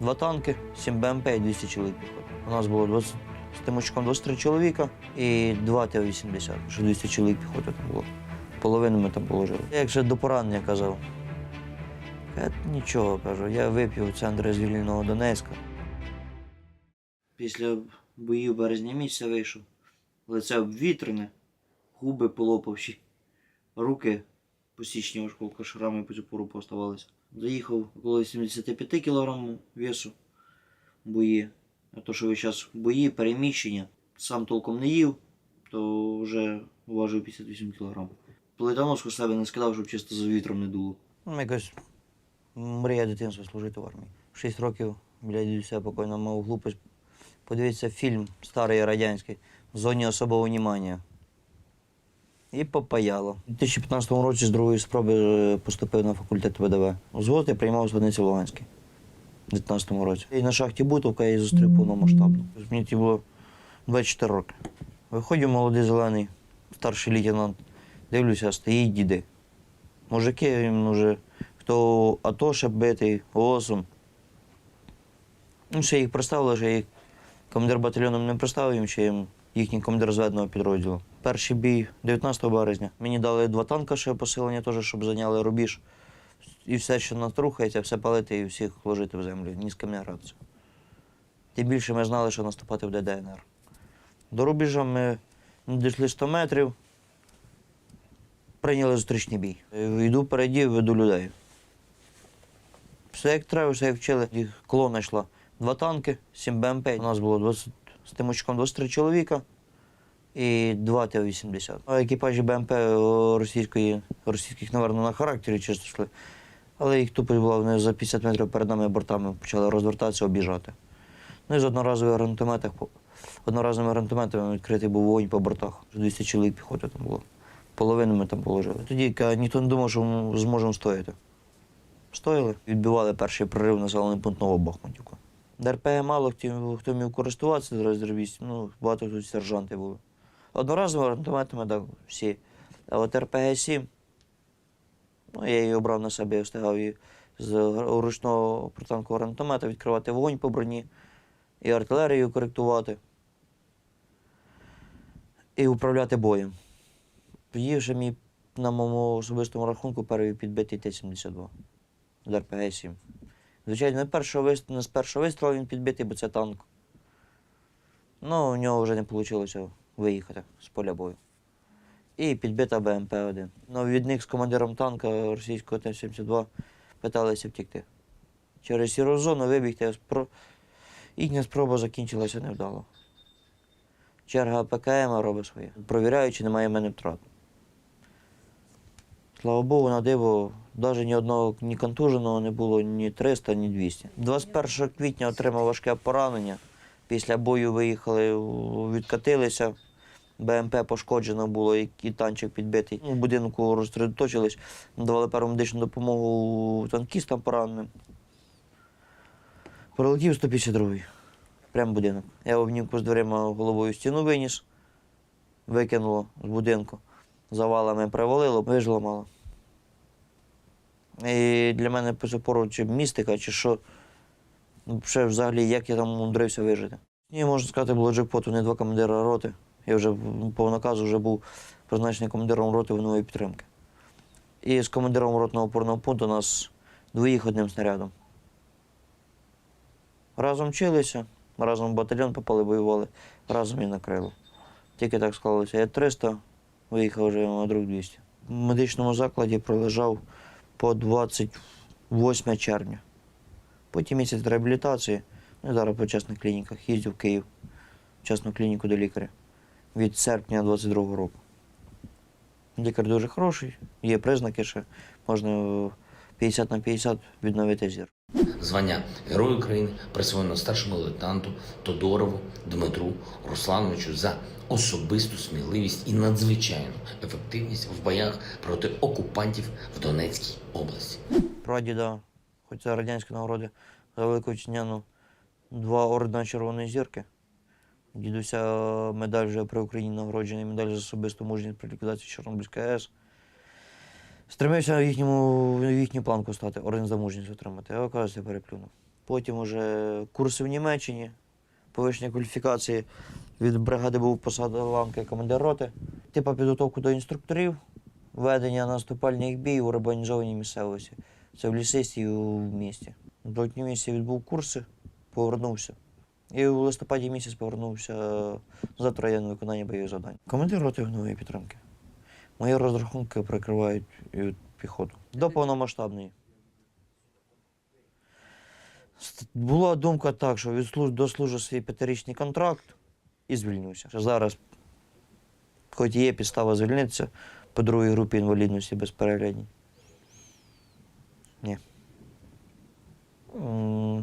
Два танки, 7 БМП і 200 чоловік піхоти. У нас було 20, з Тимочком 23 чоловіка і 2 Т-80, що 200 чоловік піхоти там було. Половину ми там положили. Я як вже до поранення казав. Нічого кажу, я вип'ю центр звільненого Донецька. Після боїв березня місяця вийшов. Лице обвітрене, губи полопавші, руки посічні осколка шрами по цю пору поставалися. Заїхав около 75 кг весу бої. А то, що ви зараз бої, переміщення, сам толком не їв, то вже важив 58 кг. Плитоноску себе не скидав, щоб чисто за вітром не дуло. Ну, якось мрія дитинства служити в армії. 6 років біля дідуся покойно мав глупость. Подивитися фільм старий радянський в зоні особого внимання. І попаяло. У 2015 році з другої спроби е, поступив на факультет ВДВ. Взвод я приймав в Зводниці Луганській у 2019 році. І на шахті Бутовка я її зустрів повномасштабно. Мені ті було 24 роки. Виходжу молодий зелений, старший лейтенант. Дивлюся, стоїть діди. Мужики, він вже хто АТО ще битий, ООСом. Ну, ще їх представили, що їх командир батальйону не представив їм, ще їм їхній командир зведеного підрозділу. Перший бій 19 березня. Мені дали два танка ще посилення, теж, щоб зайняли рубіж. І все, що нас рухається, все палити і всіх ложити в землю, ні з ким не гратися. Тим більше ми знали, що наступати буде ДНР. До рубежа ми дійшли 100 метрів, прийняли зустрічний бій. Йду впереді, веду людей. Все як треба, все як вчили. Їх колона йшла. Два танки, 7 БМП. У нас було 20, з Тимочком 23 чоловіка і 2 Т-80. А Екіпажі БМП російської, російських, напевно, на характері чисто йшли. Але їх тупо була, вони за 50 метрів перед нами бортами почали розвертатися, обіжати. Ну і з одноразових гранатометах, одноразовими гранатометами відкритий був вогонь по бортах. 200 чоловік піхоти там було. Половину ми там положили. Тоді ніхто не думав, що ми зможемо стояти. Стояли, відбивали перший прорив населений пункт Новобахмутівка. ДРПГ мало хто, міг користуватися розривість, ну, багато тут сержанти були. Одноразово гранатометами, так, всі. А от РПГ-7, ну, я її обрав на себе, я встигав її з ручного протанкового гранатомета відкривати вогонь по броні, і артилерію коректувати, і управляти боєм. Тоді вже мій на моєму особистому рахунку перший підбитий Т-72 з РПГ-7. Звичайно, не, першого вис- не з першого вистрілу він підбитий, бо це танк. Ну, у нього вже не вийшло виїхати з поля бою. І підбита БМП-1. Ну, від них з командиром танка російського Т-72 питалися втікти. Через сіру зону вибігти. спро- Їхня спроба закінчилася невдало. Черга ПКМ робить своє. Провіряю, чи немає в мене втрат. Слава Богу, на диво, навіть ні одного ні контуженого не було, ні 300, ні 200. 21 квітня отримав важке поранення. Після бою виїхали, відкатилися. БМП пошкоджено було, і, танчик підбитий. У будинку розсередоточились, надавали першу медичну допомогу танкістам пораненим. Пролетів 152-й. Прямо в будинок. Я обнімку з дверима головою стіну виніс, викинуло з будинку. Завалами привалило, вижило мало. І для мене по цю чи містика, чи що, ну, ще взагалі, як я там умудрився вижити. Ні, можна сказати, було джекпоту не два командира роти. Я вже по наказу вже був призначений командиром роти вогневої підтримки. І з командиром ротного опорного пункту нас двоїх одним снарядом. Разом вчилися, разом в батальйон попали, воювали, разом і накрило. Тільки так склалося. Я 300, виїхав вже а друг 200. В медичному закладі пролежав по 28 червня. Потім місяць реабілітації. Ну, зараз по частних клініках їздив в Київ, в частну клініку до лікаря від серпня 22-го року. Лікар дуже хороший, є признаки, що можна е, 50 на 50 відновити зір. Звання Герой України присвоєно старшому лейтенанту Тодорову Дмитру Руслановичу за особисту сміливість і надзвичайну ефективність в боях проти окупантів в Донецькій області. Прадіда, хоч це радянські нагороди, за велику вітчизняну два ордена Червоної зірки. Дідуся медаль вже при Україні нагороджений, медаль за особисту мужність при ліквідації Чорнобильської АЕС. Стремився їхньому, їхню планку стати, орден за мужність отримати. А оказується, переплюнув. Потім уже курси в Німеччині, повищення кваліфікації. Від бригади був посада ланки командир роти. Типа підготовку до інструкторів, ведення наступальних бій у урбанізованій місцевості. Це в лісисті і в місті. В жовтні місяці відбув курси, повернувся. І в листопаді місяць повернувся назад в район виконання бойових завдань. Командир роти вогневої підтримки. Мої розрахунки прикривають піхоту. До повномасштабної. Була думка так, що відслуж... дослужу свій п'ятирічний контракт і звільнюся. Зараз, хоч є підстава звільнитися по другій групі інвалідності без переглядні. Ні.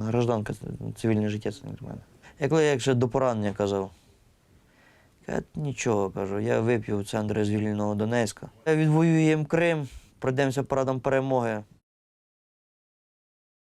Гражданка, цивільне життя це не для мене. Я коли я ще до поранення казав, я нічого кажу, я вип'ю центр звільненого Донецька. Я відвоюємо Крим, пройдемося парадом перемоги.